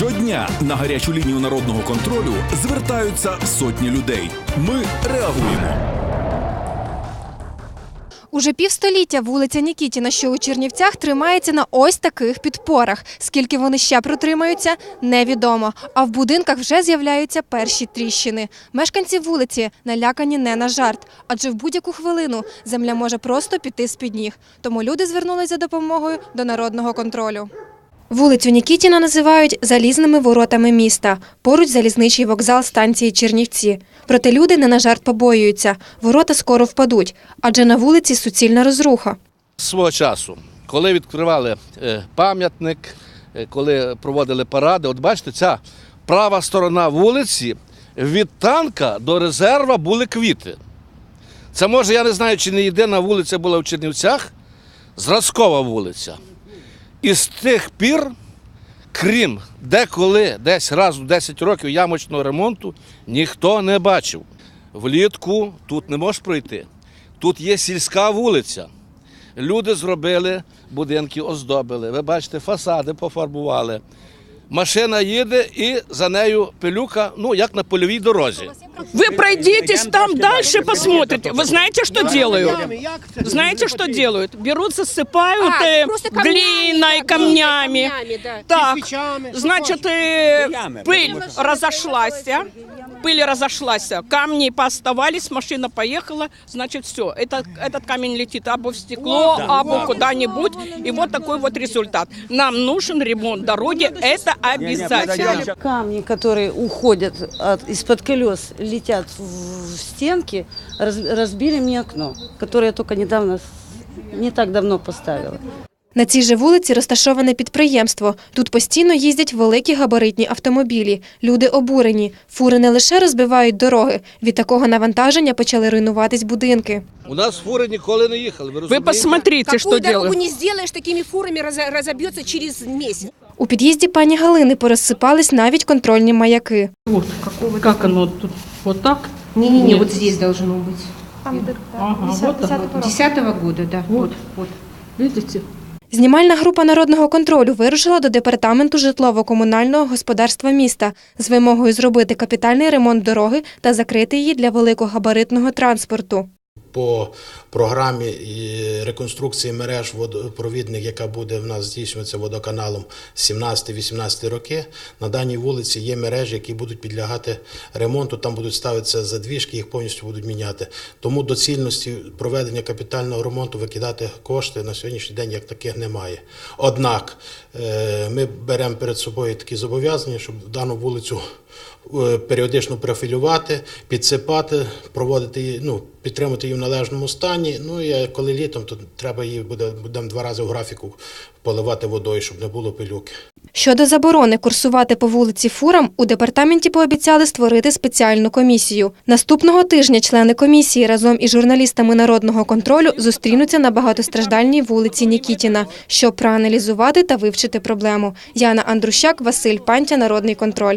Щодня на гарячу лінію народного контролю звертаються сотні людей. Ми реагуємо. Уже півстоліття вулиця Нікітіна, що у Чернівцях, тримається на ось таких підпорах. Скільки вони ще протримаються, невідомо. А в будинках вже з'являються перші тріщини. Мешканці вулиці налякані не на жарт, адже в будь-яку хвилину земля може просто піти з-під ніг. Тому люди звернулися за допомогою до народного контролю. Вулицю Нікітіна називають залізними воротами міста. Поруч залізничий вокзал станції Чернівці. Проте люди не на жарт побоюються. Ворота скоро впадуть, адже на вулиці суцільна розруха. свого часу, коли відкривали е, пам'ятник, е, коли проводили паради, от бачите, ця права сторона вулиці від танка до резерва були квіти. Це може, я не знаю, чи не єдина вулиця була в Чернівцях, зразкова вулиця. І з тих пір, крім деколи, десь раз у 10 років ямочного ремонту, ніхто не бачив. Влітку тут не можеш пройти. Тут є сільська вулиця. Люди зробили будинки, оздобили. Ви бачите, фасади пофарбували Машина їде і за нею пилюка, ну як на польовій дорозі. Вы пройдитесь там дальше, посмотрите. Вы знаете, что делают? Знаете, что делают? Берут, засыпают А, э, просто камнями, глиной, да, камнями. камнями, да. Так, значит, э, пыль разошлась. а? Пыль разошлась, камни пооставались, машина поехала, значит, все. Это, этот камень летит або в стекло, або куда-нибудь. И вот такой вот результат. Нам нужен ремонт дороги, это обязательно. Камни, которые уходят от- из-под колес, летят в, в стенки, раз- разбили мне окно, которое я только недавно, не так давно поставила. На цій же вулиці розташоване підприємство. Тут постійно їздять великі габаритні автомобілі. Люди обурені. Фури не лише розбивають дороги. Від такого навантаження почали руйнуватись будинки. У нас фури ніколи не їхали. Ви Вы розумієте? посмотрите, что Какую дорогу делают. не сделаешь, такими фурами разо- разобьется через месяц. У під'їзді пані Галини порозсипались навіть контрольні маяки. Вот, как оно тут, вот так? Не-не-не, вот здесь должно быть. Ага, вот так. Десятого года, да. Вот, вот. Видите? Знімальна група народного контролю вирушила до департаменту житлово-комунального господарства міста з вимогою зробити капітальний ремонт дороги та закрити її для великогабаритного транспорту. по програмі і реконструкції мереж водопровідних, яка буде в нас здійснюватися водоканалом 17-18 роки. На даній вулиці є мережі, які будуть підлягати ремонту. Там будуть ставитися задвіжки, їх повністю будуть міняти. Тому доцільності проведення капітального ремонту викидати кошти на сьогоднішній день як таких немає. Однак е, ми беремо перед собою такі зобов'язання, щоб дану вулицю е, періодично профілювати, підсипати, проводити ну, підтримати її в належному стані. Ну і коли літом, то треба її буде будемо два рази в графіку поливати водою, щоб не було пилюки. Щодо заборони курсувати по вулиці фурам, у департаменті пообіцяли створити спеціальну комісію. Наступного тижня члени комісії разом із журналістами народного контролю зустрінуться на багатостраждальній вулиці Нікітіна, щоб проаналізувати та вивчити проблему. Яна Андрущак, Василь Пантя, Народний контроль.